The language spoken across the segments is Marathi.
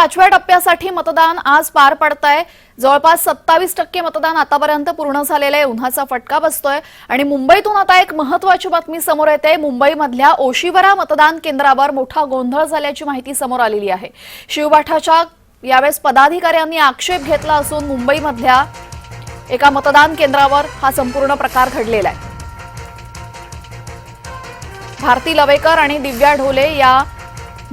पाचव्या टप्प्यासाठी मतदान आज पार पडत आहे जवळपास सत्तावीस टक्के मतदान आतापर्यंत पूर्ण झालेलं आहे. उन्हाचा फटका बसतोय. आणि मुंबईतून आता एक महत्वाची बातमी समोर येते. मुंबईमधल्या ओशिवरा मतदान केंद्रावर मोठा गोंधळ झाल्याची माहिती समोर आलेली आहे. शिवबाठाच्या यावेळेस पदाधिकाऱ्यांनी आक्षेप घेतला असून मुंबईमधल्या एका मतदान केंद्रावर हा संपूर्ण प्रकार घडलेला आहे. भारती लवेकर आणि दिव्या ढोले या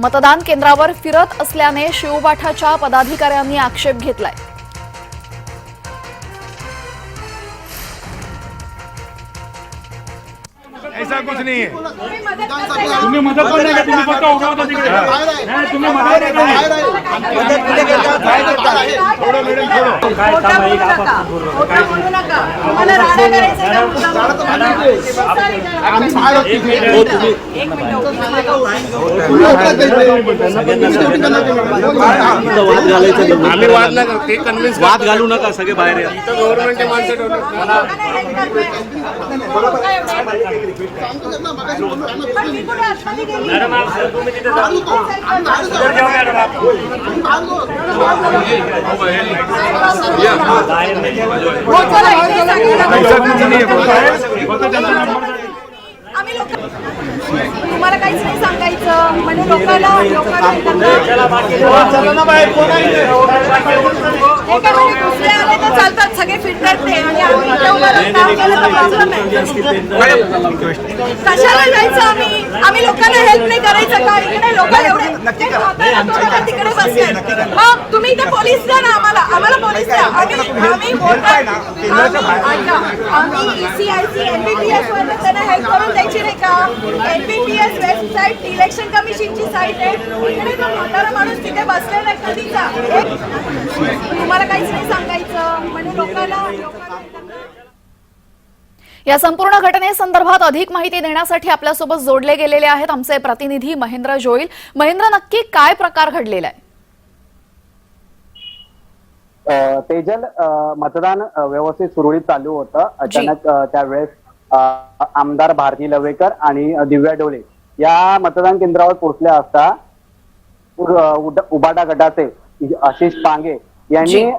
मतदान केंद्रावर फिरत असल्याने शिवबाठाच्या पदाधिकाऱ्यांनी आक्षेप घेतलाय. ऐसा कुछ नहीं है। तुम्ही मदत पण नाही का तुम्ही फक्त उभा होता तिकडे. नाही, तुम्ही मदत नाही केली. थोडं मॅडम थोडं. काय काम आहे का आपण? एक मिनिट. वाद घालायचं नाही. आम्ही वाद नाही ते कन्व्हिन्स वाद घालू नका सगळे बाहेर या. इथं गव्हर्नमेंटचे माणसं मॅडम आप तुम्ही तिथे जा. उधर जाओ मॅडम आप. बाहेर नाही जाऊ. ऐसा कुछ नहीं है बोलता है फक्त त्यांचा नंबर आम्ही लोक तुम्हाला काहीच नाही सांगायचं म्हणजे लोकांना लोकांना चला बाकी एका वेळी दुसरे आले तर चालतात सगळे फिरतात ते आणि कशाला जायचं आम्ही? आम्ही लोकांना हेल्प नाही करायचं का? इकडे लोक एवढे तिकडे बसले मग तुम्ही इथे पोलीस द्या ना आम्हाला. आम्हाला पोलीस द्या. आम्ही आम्ही ईसीआयसी एनबीपीएस वर त्यांना हेल्प करून द्यायची नाही का? एनबीपीएस वेबसाईट इलेक्शन कमिशनची साईट आहे. इकडे तो म्हातारा माणूस तिथे बसलेला आहे कधीचा तुम्हाला काहीच नाही सांगायचं. म्हणजे लोकांना लोकांना या संपूर्ण घटनेसंदर्भात अधिक माहिती देण्यासाठी आपल्यासोबत जोडले गेलेले आहेत आमचे प्रतिनिधी महेंद्र जोईल. महेंद्र नक्की काय प्रकार घडलेला आहे? तेजल मतदान व्यवस्थित सुरळीत चालू होतं. अचानक त्यावेळेस आमदार भारती लवेकर आणि दिव्या डोले या मतदान केंद्रावर पोहोचल्या असता उबाटा गटाचे आशिष पांगे यांनी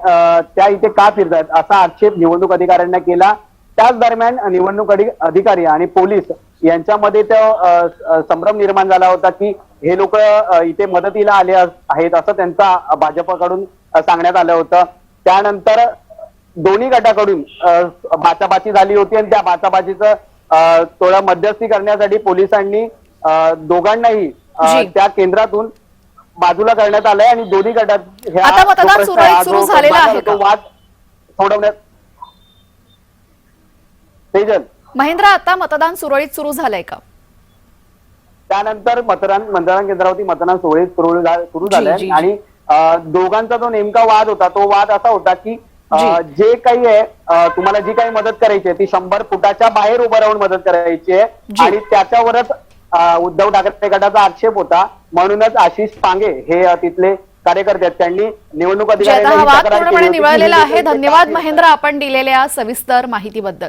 त्या इथे का फिरतायत असा आक्षेप निवडणूक अधिकाऱ्यांना केला. त्याच दरम्यान निवडणूक अधि- अधिकारी आणि पोलीस यांच्यामध्ये तो अ, अ, संभ्रम निर्माण झाला होता की हे लोक इथे मदतीला आले आहेत असं त्यांचा भाजपकडून सांगण्यात आलं होतं त्यानंतर दोन्ही गटाकडून बाचाबाची झाली होती आणि त्या बाचाबाचीचं थोडं मध्यस्थी करण्यासाठी पोलिसांनी दोघांनाही. त्या केंद्रातून बाजूला करण्यात आलंय आणि दोन्ही गटात ह्या आता मतदान जो प्रश्न सुरळीत आहे, सुरू जो झालेलं वाद आहे तो का? वाद सोडवण्यात तेजल महेंद्र आता मतदान सुरळीत सुरू झालंय का? त्यानंतर मतदान मतदान केंद्रावरती मतदान सुरळीत सुरू सुरू झालंय. आणि दोघांचा जो नेमका वाद होता तो वाद असा होता की जी. काही आहे तुम्हाला जी काही मदत करायची आहे ती शंभर फुटाच्या बाहेर उभं राहून मदत करायची आहे. आणि त्याच्यावरच उद्धव ठाकरे गटाचा आक्षेप होता. म्हणूनच आशिष पांगे हे तिथले कार्यकर्ते आहेत. त्यांनी निवडणूक निवळलेला हे आहे. धन्यवाद महेंद्र. आपण दिलेल्या सविस्तर माहितीबद्दल.